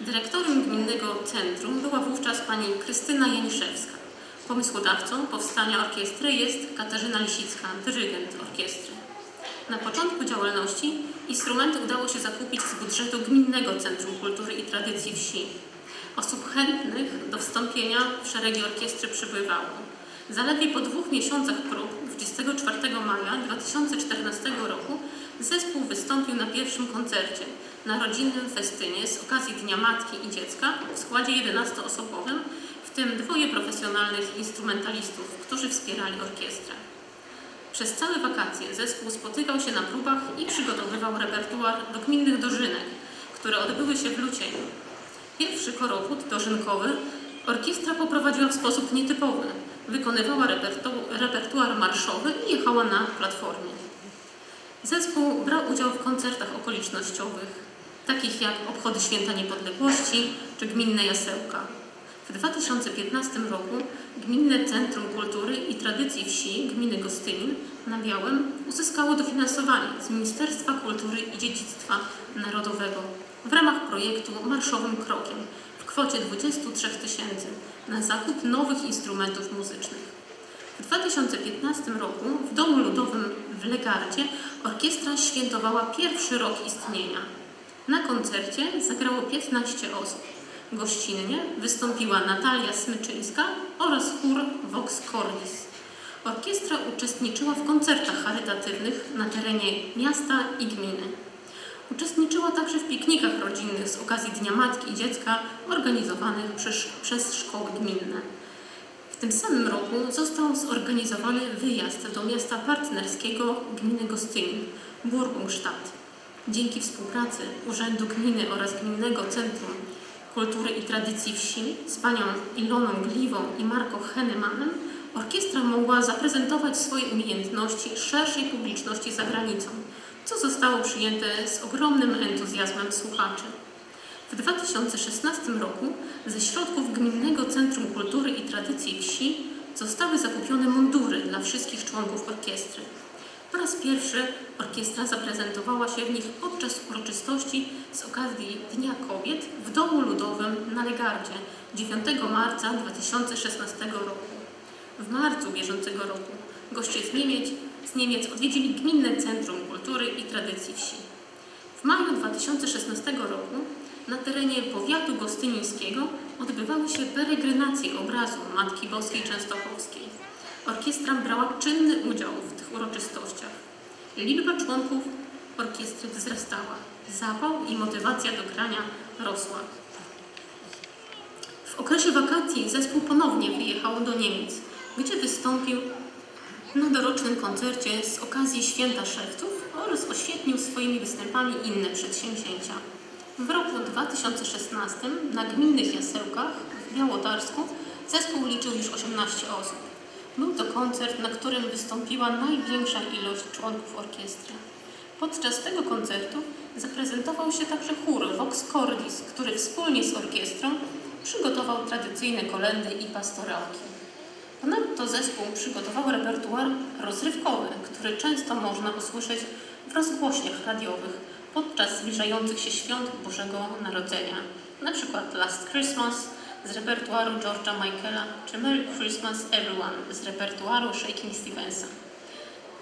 Dyrektorem Gminnego Centrum była wówczas pani Krystyna Janiszewska. Pomysłodawcą powstania orkiestry jest Katarzyna Lisicka, dyrygent orkiestry. Na początku działalności instrumenty udało się zakupić z budżetu Gminnego Centrum Kultury i Tradycji Wsi. Osób chętnych do wstąpienia w szeregi orkiestry przybywało. Zaledwie po dwóch miesiącach prób 24 maja 2014 roku zespół wystąpił na pierwszym koncercie na rodzinnym festynie z okazji Dnia Matki i Dziecka w składzie 11-osobowym, w tym dwoje profesjonalnych instrumentalistów, którzy wspierali orkiestrę. Przez całe wakacje zespół spotykał się na próbach i przygotowywał repertuar do gminnych dożynek, które odbyły się w Lucieniu. Pierwszy korowód dożynkowy orkiestra poprowadziła w sposób nietypowy. Wykonywała repertu- repertuar marszowy i jechała na platformie. Zespół brał udział w koncertach okolicznościowych, takich jak obchody Święta Niepodległości czy Gminne Jasełka. W 2015 roku Gminne Centrum Kultury i Tradycji Wsi Gminy Gostynin na Białym uzyskało dofinansowanie z Ministerstwa Kultury i Dziedzictwa Narodowego w ramach projektu Marszowym Krokiem w kwocie 23 tysięcy na zakup nowych instrumentów muzycznych. W 2015 roku w Domu Ludowym w Legardzie orkiestra świętowała pierwszy rok istnienia. Na koncercie zagrało 15 osób. Gościnnie wystąpiła Natalia Smyczyńska oraz chór Vox Cordis. Orkiestra uczestniczyła w koncertach charytatywnych na terenie miasta i gminy. Uczestniczyła także w piknikach rodzinnych z okazji Dnia Matki i Dziecka organizowanych przez, przez szkoły gminne. W tym samym roku został zorganizowany wyjazd do miasta partnerskiego gminy Gostynin, Burgungstadt. Dzięki współpracy Urzędu Gminy oraz Gminnego Centrum Kultury i Tradycji Wsi z panią Iloną Gliwą i Marko Hennemanem orkiestra mogła zaprezentować swoje umiejętności szerszej publiczności za granicą, co zostało przyjęte z ogromnym entuzjazmem słuchaczy. W 2016 roku ze środków Gminnego Centrum Kultury i Tradycji Wsi zostały zakupione mundury dla wszystkich członków orkiestry. Po raz pierwszy orkiestra zaprezentowała się w nich podczas uroczystości z okazji Dnia Kobiet w Domu Ludowym na Legardzie 9 marca 2016 roku. W marcu bieżącego roku goście z Niemiec, z Niemiec odwiedzili Gminne Centrum Kultury i Tradycji Wsi. W maju 2016 roku na terenie powiatu gostynińskiego odbywały się peregrinacje obrazu Matki Boskiej Częstochowskiej. Orkiestra brała czynny udział w tych uroczystościach. Liczba członków orkiestry wzrastała, zapał i motywacja do grania rosła. W okresie wakacji zespół ponownie wyjechał do Niemiec, gdzie wystąpił na dorocznym koncercie z okazji Święta Szewców oraz oświetlił swoimi występami inne przedsięwzięcia. W roku 2016 na gminnych jasełkach w Białotarsku zespół liczył już 18 osób. Był to koncert, na którym wystąpiła największa ilość członków orkiestry. Podczas tego koncertu zaprezentował się także chór Vox Cordis, który wspólnie z orkiestrą przygotował tradycyjne kolendy i pastorałki. Ponadto zespół przygotował repertuar rozrywkowy, który często można usłyszeć w rozgłośniach radiowych podczas zbliżających się świąt Bożego Narodzenia, na przykład Last Christmas z repertuaru George'a Michaela czy Merry Christmas Everyone z repertuaru Shaking Stevensa.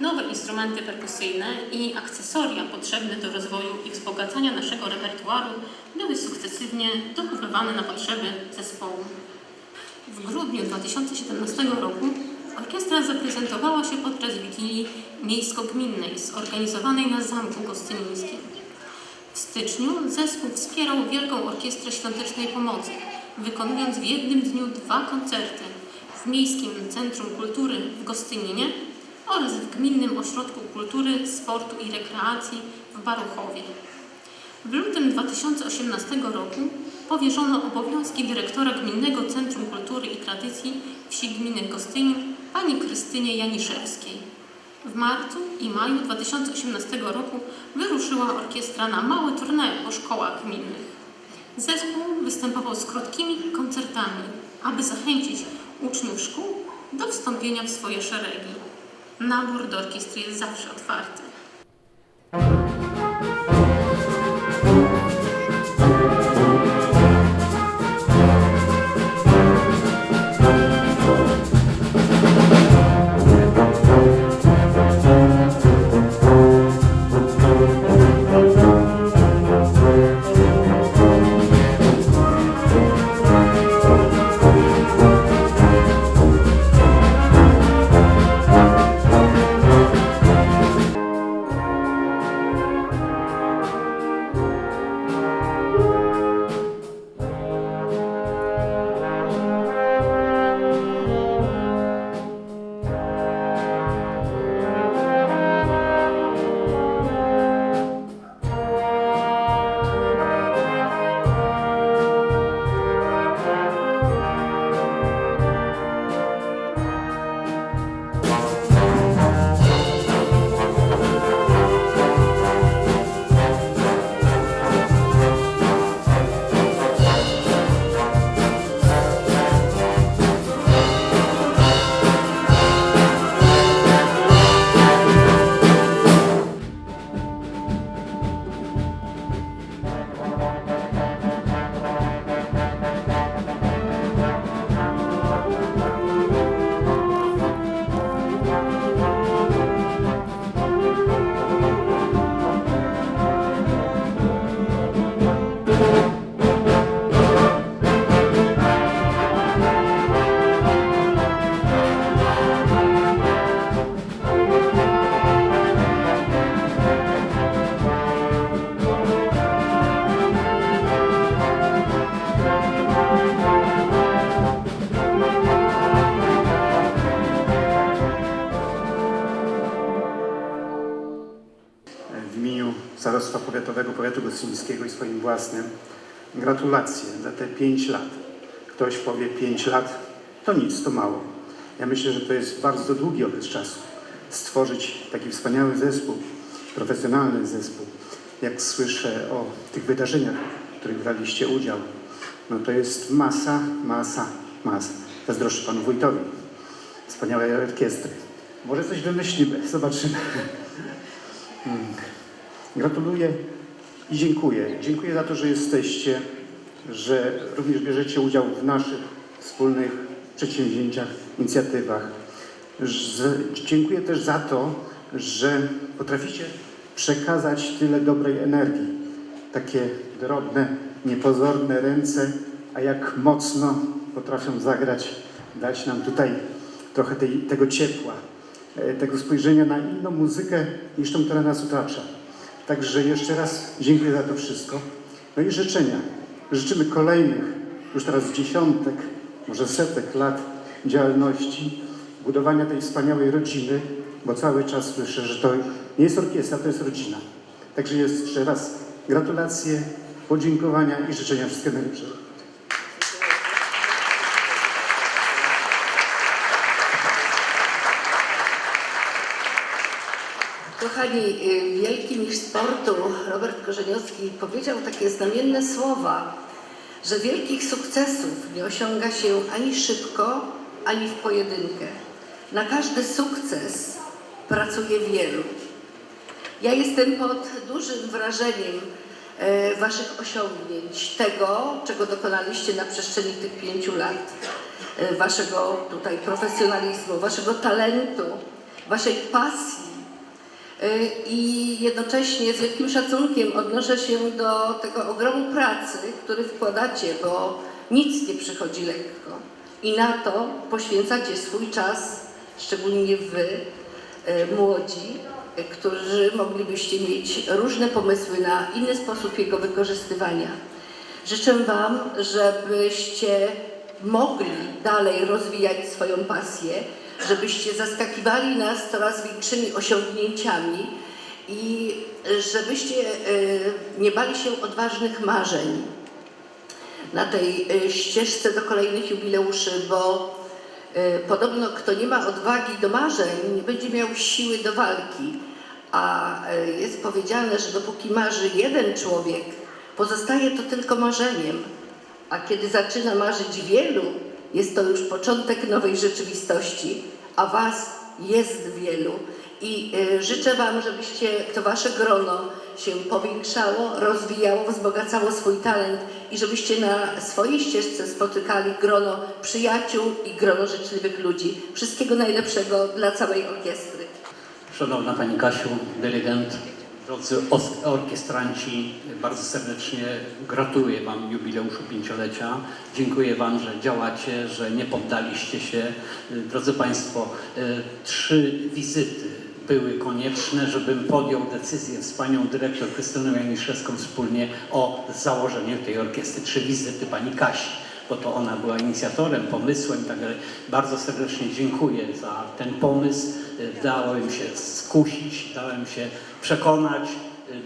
Nowe instrumenty perkusyjne i akcesoria potrzebne do rozwoju i wzbogacania naszego repertuaru były sukcesywnie dokupywane na potrzeby zespołu. W grudniu 2017 roku orkiestra zaprezentowała się podczas Wigilii Miejsko-Gminnej zorganizowanej na Zamku Gostynińskim. W styczniu zespół wspierał Wielką Orkiestrę Świątecznej Pomocy, wykonując w jednym dniu dwa koncerty w Miejskim Centrum Kultury w Gostyninie oraz w Gminnym Ośrodku Kultury, Sportu i Rekreacji w Baruchowie. W lutym 2018 roku powierzono obowiązki dyrektora Gminnego Centrum Kultury i Tradycji Wsi Gminy Gostynin pani Krystynie Janiszewskiej. W marcu i maju 2018 roku wyruszyła orkiestra na małe tournée po szkołach gminnych. Zespół występował z krótkimi koncertami, aby zachęcić uczniów szkół do wstąpienia w swoje szeregi. Nabór do orkiestry jest zawsze otwarty. Własnym gratulacje za te 5 lat. Ktoś powie 5 lat, to nic, to mało. Ja myślę, że to jest bardzo długi okres czasu. Stworzyć taki wspaniały zespół, profesjonalny zespół. Jak słyszę o tych wydarzeniach, w których braliście udział, no to jest masa, masa, masa. Zazdroszczę panu wójtowi. Wspaniałej orkiestry. Może coś wymyślimy, zobaczymy. Mm. Gratuluję i dziękuję. Dziękuję za to, że jesteście, że również bierzecie udział w naszych wspólnych przedsięwzięciach, inicjatywach. Dziękuję też za to, że potraficie przekazać tyle dobrej energii. Takie drobne, niepozorne ręce, a jak mocno potrafią zagrać, dać nam tutaj trochę tej, tego ciepła, e, tego spojrzenia na inną muzykę niż tą, która nas otacza. Także jeszcze raz dziękuję za to wszystko. No i życzenia. Życzymy kolejnych, już teraz dziesiątek, może setek lat działalności, budowania tej wspaniałej rodziny, bo cały czas słyszę, że to nie jest orkiestra, to jest rodzina. Także jeszcze raz gratulacje, podziękowania i życzenia wszystkiego najlepszego. Kochani, y, wielki mistrz sportu Robert Korzeniowski powiedział takie znamienne słowa, że wielkich sukcesów nie osiąga się ani szybko, ani w pojedynkę. Na każdy sukces pracuje wielu. Ja jestem pod dużym wrażeniem e, Waszych osiągnięć, tego, czego dokonaliście na przestrzeni tych pięciu lat, e, Waszego tutaj profesjonalizmu, Waszego talentu, Waszej pasji. Y, I jednocześnie z wielkim szacunkiem odnoszę się do tego ogromu pracy, który wkładacie, bo nic nie przychodzi lekko. I na to poświęcacie swój czas, szczególnie wy, y, młodzi, którzy moglibyście mieć różne pomysły na inny sposób jego wykorzystywania. Życzę Wam, żebyście mogli dalej rozwijać swoją pasję, żebyście zaskakiwali nas coraz większymi osiągnięciami i żebyście e, nie bali się odważnych marzeń na tej e, ścieżce do kolejnych jubileuszy, bo e, podobno kto nie ma odwagi do marzeń, nie będzie miał siły do walki. A jest powiedziane, że dopóki marzy jeden człowiek, pozostaje to tylko marzeniem. A kiedy zaczyna marzyć wielu, jest to już początek nowej rzeczywistości, a Was jest wielu. I y, życzę Wam, żebyście to Wasze grono się powiększało, rozwijało, wzbogacało swój talent i żebyście na swojej ścieżce spotykali grono przyjaciół i grono życzliwych ludzi. Wszystkiego najlepszego dla całej orkiestry. Szanowna Pani Kasiu, dyrygent, drodzy orkiestranci, bardzo serdecznie gratuluję Wam jubileuszu pięciolecia. Dziękuję Wam, że działacie, że nie poddaliście się. Drodzy Państwo, y, trzy wizyty były konieczne, żebym podjął decyzję z Panią Dyrektor Krystyną Janiszewską wspólnie o założeniu tej orkiestry. Trzy wizyty Pani Kasi bo to ona była inicjatorem, pomysłem tak dalej. Bardzo serdecznie dziękuję za ten pomysł. Dałem się skusić, dałem się przekonać.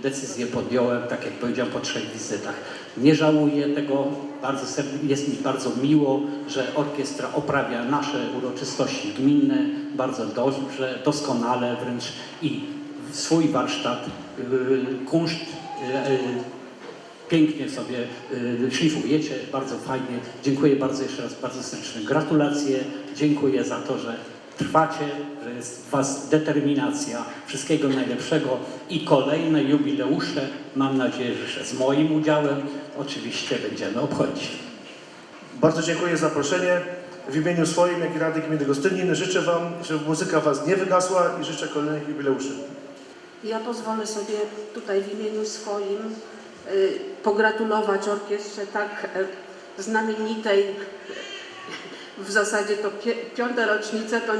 Decyzję podjąłem, tak jak powiedziałem, po trzech wizytach. Nie żałuję tego. Bardzo jest mi bardzo miło, że orkiestra oprawia nasze uroczystości gminne bardzo dobrze, doskonale wręcz i swój warsztat, y, kunszt y, y, pięknie sobie y, szlifujecie, bardzo fajnie. Dziękuję bardzo jeszcze raz, bardzo serdecznie gratulacje. Dziękuję za to, że trwacie, że jest w Was determinacja. Wszystkiego najlepszego i kolejne jubileusze, mam nadzieję, że z moim udziałem oczywiście będziemy obchodzić. Bardzo dziękuję za zaproszenie. W imieniu swoim, jak i Rady Gminy Gostynin życzę Wam, żeby muzyka Was nie wygasła i życzę kolejnych jubileuszy. Ja pozwolę sobie tutaj w imieniu swoim pogratulować orkiestrze tak y, znamienitej, w zasadzie to piąta rocznica, to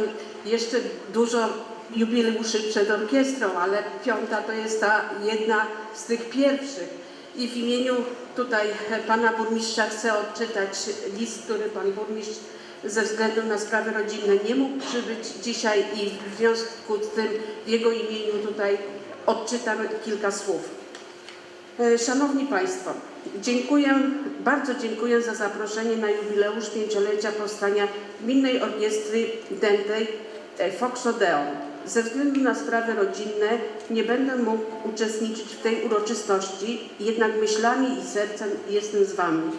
jeszcze dużo jubileuszy przed orkiestrą, ale piąta to jest ta jedna z tych pierwszych. I w imieniu tutaj e, pana burmistrza chcę odczytać list, który pan burmistrz ze względu na sprawy rodzinne nie mógł przybyć dzisiaj i w związku z tym w jego imieniu tutaj odczytam kilka słów. E, Szanowni Państwo, dziękuję, bardzo dziękuję za zaproszenie na jubileusz pięciolecia powstania Gminnej Orkiestry Dętej e, Foxodeon. Ze względu na sprawy rodzinne nie będę mógł uczestniczyć w tej uroczystości, jednak myślami i sercem jestem z Wami.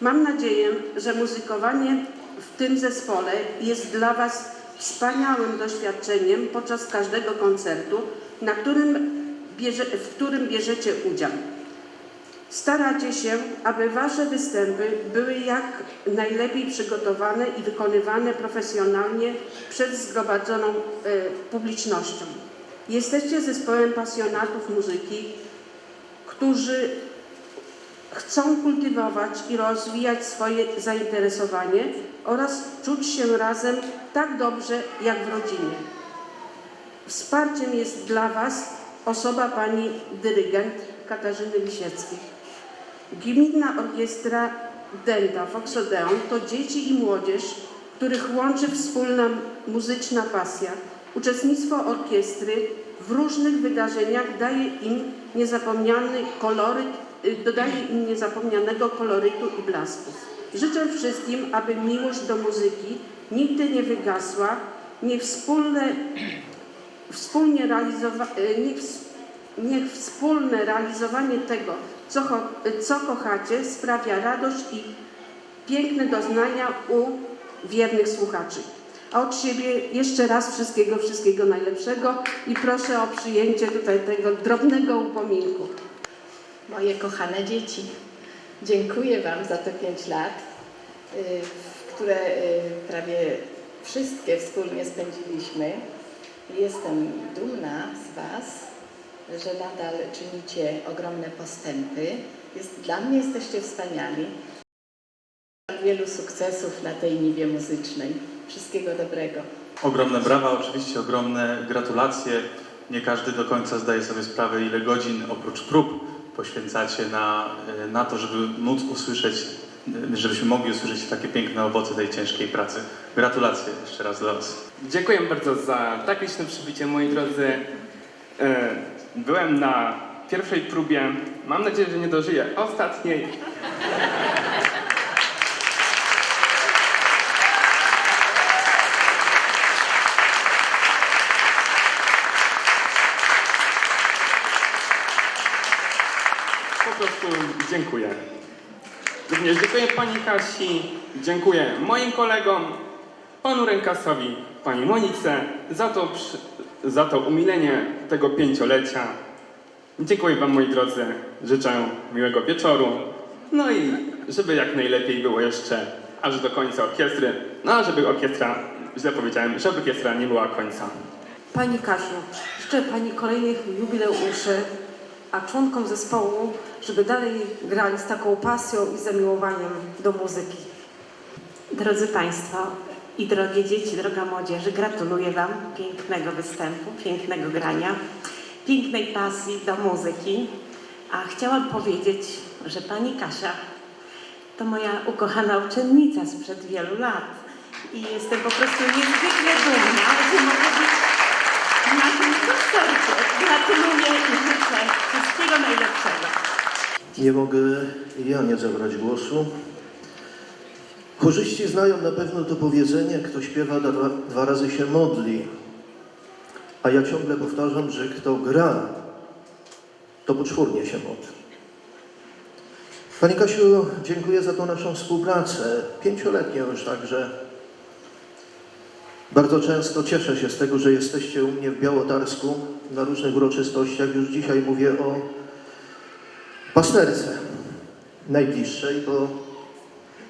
Mam nadzieję, że muzykowanie w tym zespole jest dla Was wspaniałym doświadczeniem podczas każdego koncertu, na którym bierze, w którym bierzecie udział. Staracie się, aby Wasze występy były jak najlepiej przygotowane i wykonywane profesjonalnie przed zgromadzoną e, publicznością. Jesteście zespołem pasjonatów muzyki, którzy chcą kultywować i rozwijać swoje zainteresowanie oraz czuć się razem tak dobrze jak w rodzinie. Wsparciem jest dla Was osoba pani dyrygent Katarzyny Lisieckiej. Gminna Orkiestra Denta Foxodeon to dzieci i młodzież, których łączy wspólna muzyczna pasja. Uczestnictwo orkiestry w różnych wydarzeniach daje im niezapomniany koloryt, y, dodaje im niezapomnianego kolorytu i blasku. Życzę wszystkim, aby miłość do muzyki nigdy nie wygasła, niech wspólne wspólnie realizowa- e, niech, niech wspólne realizowanie tego, co, cho- co kochacie, sprawia radość i piękne doznania u wiernych słuchaczy. A od siebie jeszcze raz wszystkiego, wszystkiego najlepszego i proszę o przyjęcie tutaj tego drobnego upominku. Moje kochane dzieci, dziękuję Wam za te pięć lat, y, które y, prawie wszystkie wspólnie spędziliśmy. Jestem dumna z Was, że nadal czynicie ogromne postępy. Jest, dla mnie jesteście wspaniali. Wielu sukcesów na tej niwie muzycznej. Wszystkiego dobrego. Ogromne brawa, oczywiście ogromne gratulacje. Nie każdy do końca zdaje sobie sprawę, ile godzin oprócz prób poświęcacie na, na to, żeby móc usłyszeć, żebyśmy mogli usłyszeć takie piękne owoce tej ciężkiej pracy. Gratulacje jeszcze raz dla Was. Dziękuję bardzo za tak liczne przybycie, moi drodzy. E, Byłem na pierwszej próbie. Mam nadzieję, że nie dożyję ostatniej. Po prostu dziękuję. Również dziękuję Pani Kasi, dziękuję moim kolegom, Panu Rękasowi, Pani Monice za to, za to umilenie tego pięciolecia. Dziękuję Wam moi drodzy, życzę miłego wieczoru, no i żeby jak najlepiej było jeszcze aż do końca orkiestry, no a żeby orkiestra, źle powiedziałem, żeby orkiestra nie była końca. Pani Kasiu, życzę Pani kolejnych jubileuszy, a członkom zespołu, żeby dalej grali z taką pasją i zamiłowaniem do muzyki. Drodzy Państwo i drogie dzieci, droga młodzieży, gratuluję Wam pięknego występu, pięknego grania, pięknej pasji do muzyki. A chciałam powiedzieć, że Pani Kasia to moja ukochana uczennica sprzed wielu lat i jestem po prostu niezwykle dumna, że mogę być na Gratuluję i życzę wszystkiego najlepszego. Nie mogę ja nie zabrać głosu. Chórzyści znają na pewno to powiedzenie, kto śpiewa dwa, dwa razy się modli. A ja ciągle powtarzam, że kto gra, to poczwórnie się modli. Pani Kasiu, dziękuję za tą naszą współpracę, pięcioletnią już także. Bardzo często cieszę się z tego, że jesteście u mnie w Białotarsku na różnych uroczystościach. Już dzisiaj mówię o pasterce najbliższej, bo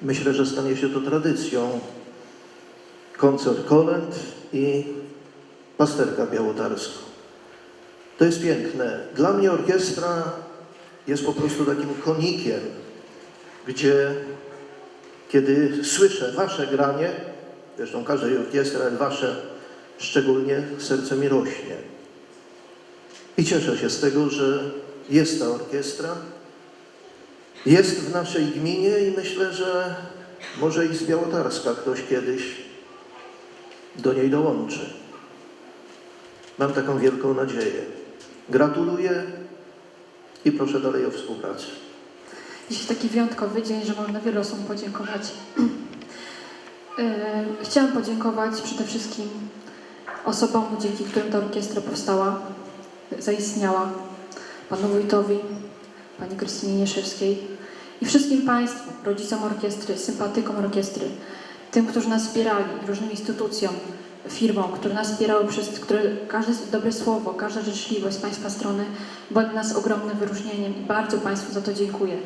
myślę, że stanie się to tradycją. Koncert kolęd i pasterka białotarska. To jest piękne. Dla mnie orkiestra jest po prostu takim konikiem, gdzie kiedy słyszę wasze granie, zresztą każdej orkiestry, ale wasze szczególnie, serce mi rośnie. I cieszę się z tego, że jest ta orkiestra, jest w naszej gminie i myślę, że może i z Białotarska ktoś kiedyś do niej dołączy. Mam taką wielką nadzieję. Gratuluję i proszę dalej o współpracę. Dziś taki wyjątkowy dzień, że można wielu osobom podziękować. E, Chciałam podziękować przede wszystkim osobom, dzięki którym ta orkiestra powstała, zaistniała. Panu wójtowi, pani Krystynie Nieszewskiej i wszystkim Państwu, rodzicom orkiestry, sympatykom orkiestry, tym, którzy nas wspierali, różnym instytucjom, firmom, które nas wspierały, przez które każde dobre słowo, każda życzliwość z Państwa strony była dla nas ogromnym wyróżnieniem i bardzo Państwu za to dziękuję.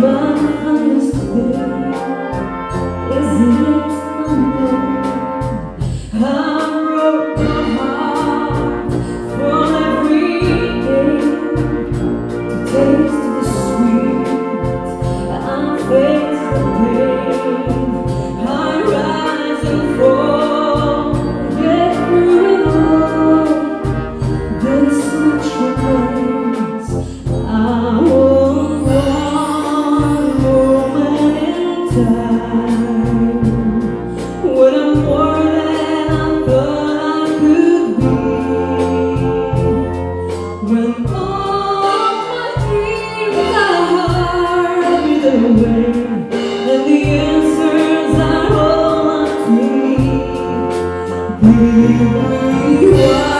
But I